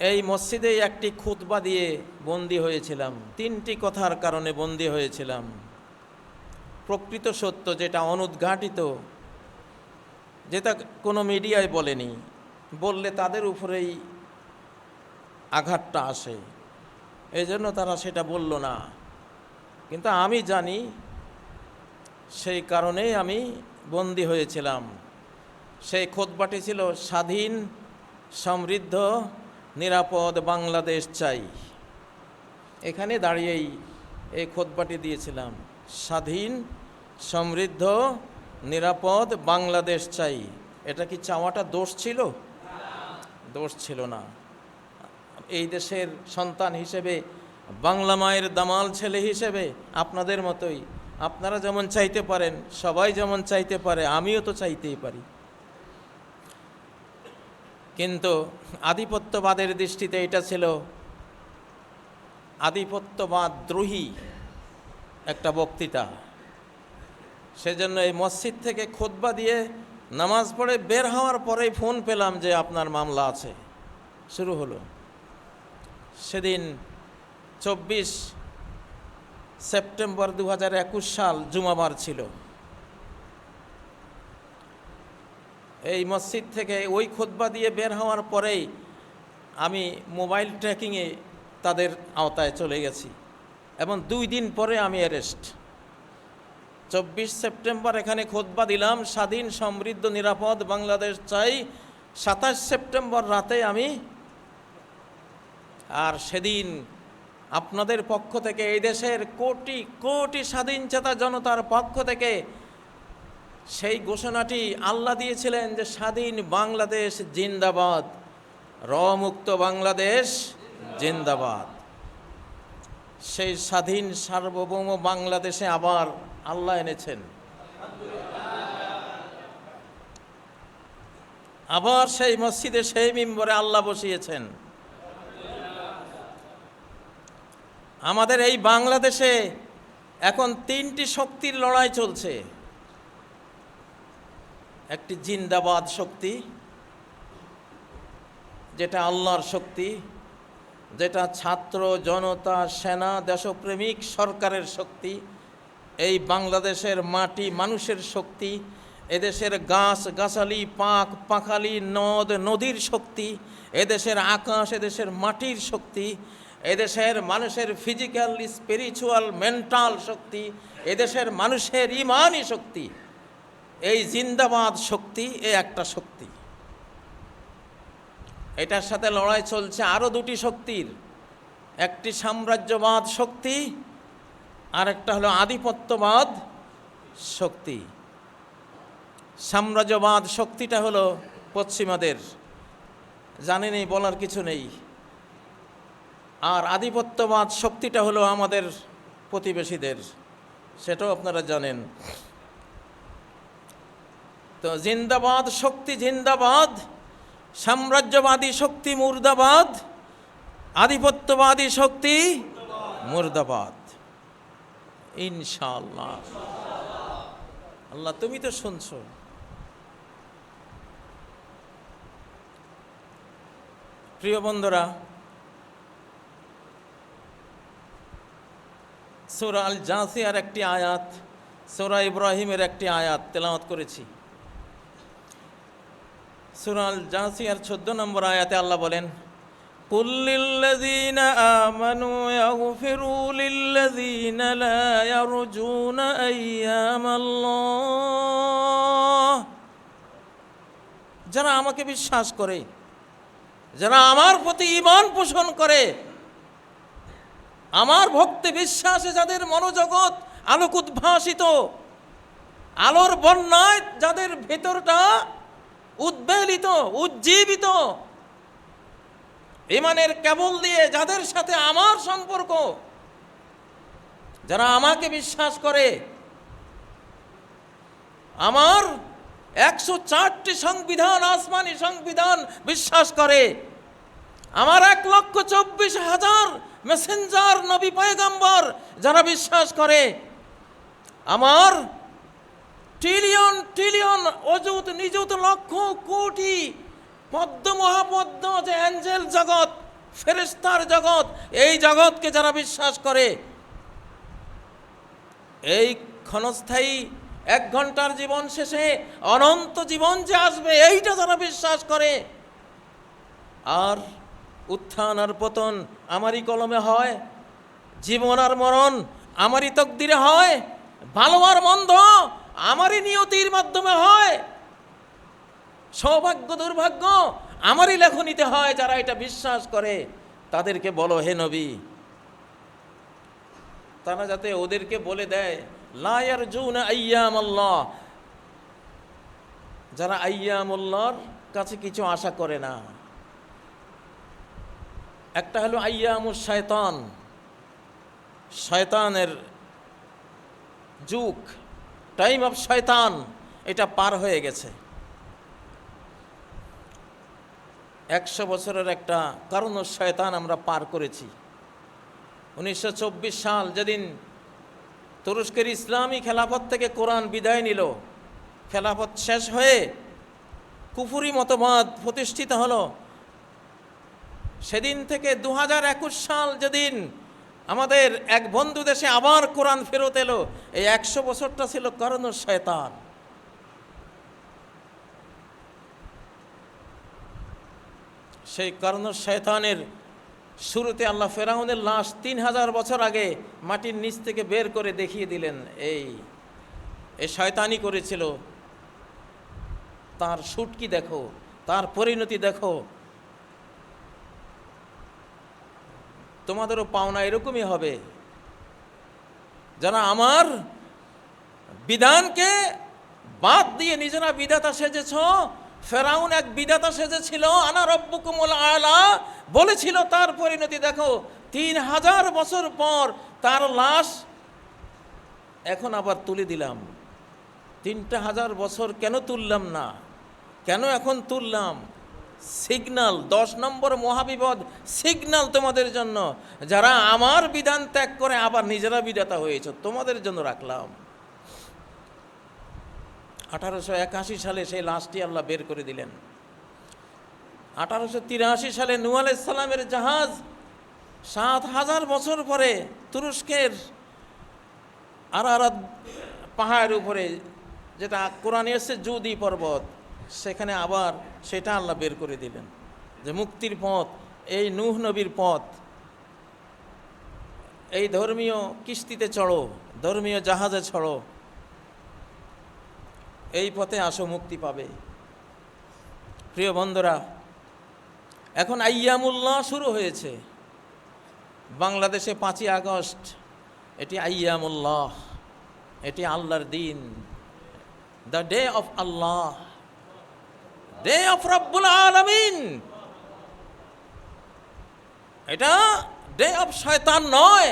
এই মসজিদে একটি খুতবা দিয়ে বন্দি হয়েছিলাম। তিনটি কথার কারণে বন্দি হয়েছিলাম। প্রকৃত সত্য যেটা অনুদ্ঘাটিত, যেটা কোনো মিডিয়ায় বলেনি, বললে তাদের উপরেই আঘাতটা আসে। এই জন্য তারা সেটা বলল না। কিন্তু আমি জানি, সেই কারণেই আমি বন্দি হয়েছিলাম। সেই খোদবাটি ছিল স্বাধীন, সমৃদ্ধ নিরাপদ বাংলাদেশ চাই। এখানে দাঁড়িয়েই এই খোদবাটি দিয়েছিলাম। স্বাধীন, সমৃদ্ধ, নিরাপদ বাংলাদেশ চাই। এটা কি চাওয়াটা দোষ ছিল? দোষ ছিল না। এই দেশের সন্তান হিসেবে, বাংলা মায়ের দামাল ছেলে হিসেবে আপনাদের মতোই, আপনারা যেমন চাইতে পারেন, সবাই যেমন চাইতে পারে, আমিও তো চাইতেই পারি। কিন্তু আধিপত্যবাদের দৃষ্টিতে এটা ছিল আধিপত্যবাদ দ্রোহী একটা বক্তৃতা। সেজন্য এই মসজিদ থেকে খোদবা দিয়ে নামাজ পড়ে বের হওয়ার পরেই ফোন পেলাম যে আপনার মামলা আছে। শুরু হলো। সেদিন চব্বিশ সেপ্টেম্বর দু হাজার একুশ সাল জুমাবার ছিল। এই মসজিদ থেকে ওই খোদবা দিয়ে বের হওয়ার পরেই আমি মোবাইল ট্র্যাকিংয়ে তাদের আওতায় চলে গেছি এবং দুই দিন পরে আমি অ্যারেস্ট চব্বিশ সেপ্টেম্বর এখানে খোদবা দিলাম, স্বাধীন, সমৃদ্ধ, নিরাপদ বাংলাদেশ চাই। সাতাশ সেপ্টেম্বর রাতে আমি আর সেদিন আপনাদের পক্ষ থেকে এই দেশের কোটি কোটি স্বাধীন চেতা জনতার পক্ষ থেকে সেই ঘোষণাটি আল্লাহ দিয়েছিলেন যে স্বাধীন বাংলাদেশ জিন্দাবাদ, রমুক্ত বাংলাদেশ জিন্দাবাদ। সেই স্বাধীন সার্বভৌম বাংলাদেশে আবার আল্লাহ এনেছেন। আবার সেই মসজিদে সেই মিম্বরে আল্লাহ বসিয়েছেন। আমাদের এই বাংলাদেশে এখন তিনটি শক্তির লড়াই চলছে। একটি জিন্দাবাদ শক্তি, যেটা আল্লাহর শক্তি, যেটা ছাত্র, জনতা, সেনা, দেশপ্রেমিক, সরকারের শক্তি, এই বাংলাদেশের মাটি মানুষের শক্তি, এদেশের গাছ, গাছালি, পাক, পাখালি, নদ, নদীর শক্তি, এদেশের আকাশ, এদেশের মাটির শক্তি, এদেশের মানুষের ফিজিক্যাল, স্পিরিচুয়াল, মেন্টাল শক্তি, এদেশের মানুষের ইমানই শক্তি। এই জিন্দাবাদ শক্তি এ একটা শক্তি। এটার সাথে লড়াই চলছে আরও দুটি শক্তির। একটি সাম্রাজ্যবাদ শক্তি আর একটা হলো আধিপত্যবাদ শক্তি। সাম্রাজ্যবাদ শক্তিটা হলো পশ্চিমাদের। জানেনই, বলার কিছু নেই। আর আধিপত্যবাদ শক্তিটা হলো আমাদের প্রতিবেশীদের। সেটাও আপনারা জানেন। তো জিন্দাবাদ, শক্তি জিন্দাবাদ, সাম্রাজ্যবাদী শক্তি মুর্দাবাদ, আধিপত্যবাদী শক্তি মুর্দাবাদ। ইনশাল্লাহ আল্লাহ, তুমি তো শুনছো। প্রিয় বন্ধুরা, সোরা আল জাসিয়ার একটি আয়াত, সোরা ইব্রাহিমের একটি আয়াত তেলাওয়াত করেছি। সুরাল জাসিয়ার চোদ্দ নম্বর আয়াতে আল্লাহ বলেন قل للذين آمنوا يغفروا للذين لا يرجون أيام الله যারা আমাকে বিশ্বাস করে যারা আমার প্রতি ইমান পোষণ করে আমার ভক্তি বিশ্বাসে যাদের মনোজগৎ আলোক উদ্ভাসিত আলোর বন্যায় যাদের ভেতরটা উদ্বেলিত, উজ্জীবিত। ইমানের কেবল দিয়ে যাদের সাথে আমার সম্পর্ক, যারা আমাকে বিশ্বাস করে, আমার একশো চারটি সংবিধান, আসমানি সংবিধান বিশ্বাস করে, আমার এক লক্ষ চব্বিশ হাজার মেসেঞ্জার, নবী পয়গাম্বর যারা বিশ্বাস করে, আমার ট্রিলিয়ন ট্রিলিয়ন অযুত নিযুত লক্ষ, কোটি পদ্ম মহাপদ্ম যে অ্যাঞ্জেল জগৎ ফেরেস্তার জগৎ, এই জগৎকে যারা বিশ্বাস করে, এই ক্ষণস্থায়ী এক ঘণ্টার জীবন শেষে অনন্ত জীবন যে আসবে, এইটা যারা বিশ্বাস করে, আর উত্থান আর পতন আমারই কলমে হয়, জীবন আর মরণ আমারই তকদিরে হয় ভালো আর মন্দ আমারই নিয়তির মাধ্যমে হয়। সৌভাগ্য, দুর্ভাগ্য আমারই লেখনীতে হয় যারা এটা বিশ্বাস করে। তাদেরকে বলো, হে নবী, তারা যাতে ওদেরকে বলে দেয় লায়ার জুন আয়াম আল্লাহ যারা আয়ামুল্লাহর কাছে কিছু আশা করে না। একটা হলো আয়ামুর শয়তান। শয়তানের যুগ। টাইম অফ শয়তান এটা পার হয়ে গেছে। একশো বছরের একটা কারণ শয়তান আমরা পার করেছি। উনিশশো চব্বিশ সাল যেদিন তুরস্কের ইসলামী খেলাফত থেকে কোরআন বিদায় নিল, খেলাফত শেষ হয়ে কুফুরি মতবাদ প্রতিষ্ঠিত হলো। সেদিন থেকে দু হাজার একুশ সাল যেদিন আমাদের এক বন্ধু দেশে আবার কোরআন ফেরত এলো। এই একশো বছরটা ছিল কারণ শয়তান। সেই কারণ শয়তানের শুরুতে আল্লাহ ফেরাউনের লাশ তিন হাজার বছর আগে মাটির নিচ থেকে বের করে দেখিয়ে দিলেন। এই এই শয়তানি করেছিল। তার সুটকি দেখো, তার পরিণতি দেখো তোমাদেরও পাওনা এরকমই হবে। যারা আমার বিধানকে বাদ দিয়ে নিজেরা বিধাতা সেজেছ, ফেরাউন এক বিধাতা সেজেছিল, আনা আলা বলেছিল তার পরিণতি। দেখো, তিন হাজার বছর পর তার লাশ এখন আবার তুলে দিলাম। তিনটা হাজার বছর কেন তুললাম না? কেন এখন তুললাম? সিগনাল, দশ নম্বর মহাবিপদ, সিগনাল তোমাদের জন্য। যারা আমার বিধান ত্যাগ করে আবার নিজেরা বিধাতা হয়েছে, তোমাদের জন্য রাখলাম। আঠারোশো একাশি সালে সেই লাশটি আল্লাহ বের করে দিলেন। আঠারোশো তিরাশি সালে নূ আলাইসাল্লামের জাহাজ সাত হাজার বছর পরে তুরস্কের আরারাত পাহাড়ের উপরে, যেটা কোরআনে এসছে জুদি পর্বত সেখানে আবার সেটা আল্লাহ বের করে দিলেন যে মুক্তির পথ, এই নূহ নবীর পথ, এই ধর্মীয় কিস্তিতে চড়ো, ধর্মীয় জাহাজে চড়ো, এই পথে আসো মুক্তি পাবে। প্রিয় বন্ধুরা, এখন আইয়ামুল্লাহ শুরু হয়েছে। বাংলাদেশে পাঁচই আগস্ট, এটি আইয়ামুল্লাহ, এটি আল্লাহর দিন। The day of Allah day of আলমিন এটা ডে অফ শয়তান নয়